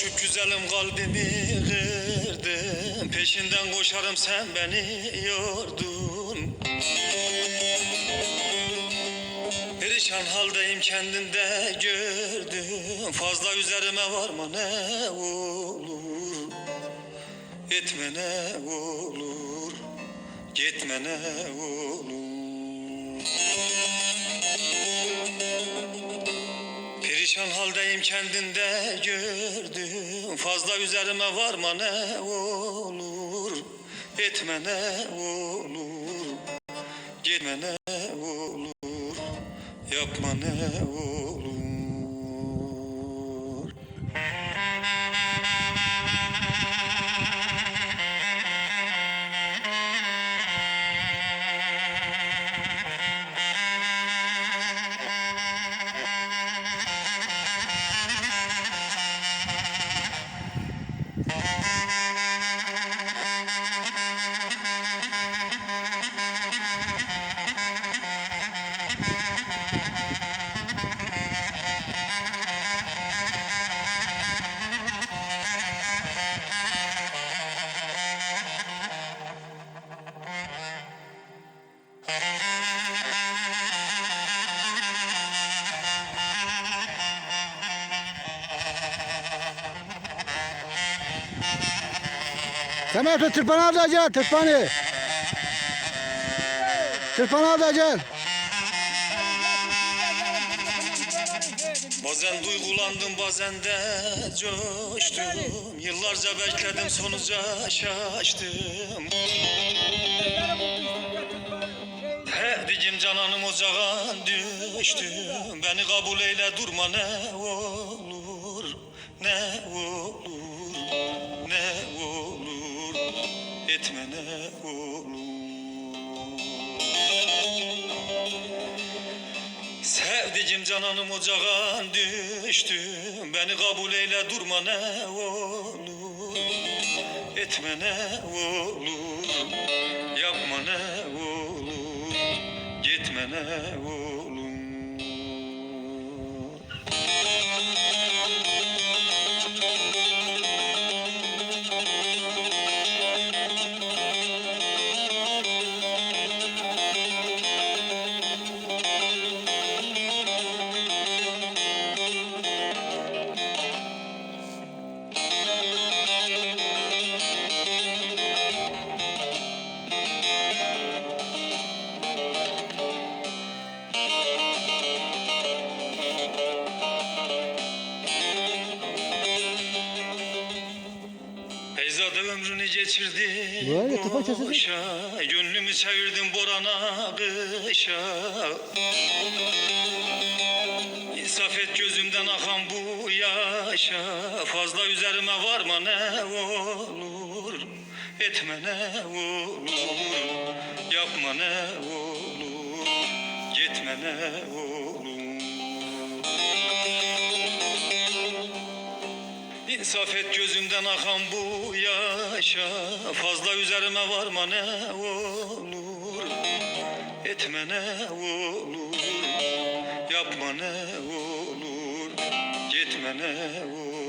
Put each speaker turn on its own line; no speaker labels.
Aşık güzelim kalbimi kırdın. Peşinden koşarım sen beni yordun. Perişan haldeyim kendinde gördüm. Fazla üzerime varma ne olur. Etme ne olur. Gitme ne olur Perişan haldeyim kendinde gördüm. Fazla üzerime varma ne olur. Etme ne olur. Gitme ne olur. Yapma ne olur
Temel tut tırpanı al da gel tırpanı. Al da gel.
Bazen duygulandım bazen de coştum. Yıllarca bekledim sonuca şaştım. He dicim cananım ocağa düştüm Beni kabul eyle durma ne olur Etme ne olur Sevdicim cananım ocağın düştüm Beni kabul eyle durma ne olur. Etme ne olur Yapma ne olur. Gitme ne olur Beyza'da ömrünü geçirdi boşa Gönlümü çevirdim borana kışa. İnsaf et gözümden akan bu yaşa. Fazla üzerime varma ne olur. Etme ne olur. Yapma ne olur. Gitme ne olur İnsaf et gözümden akan bu yaşa. Fazla üzerime varma ne olur. Etme ne olur. Yapma ne olur. Gitme ne olur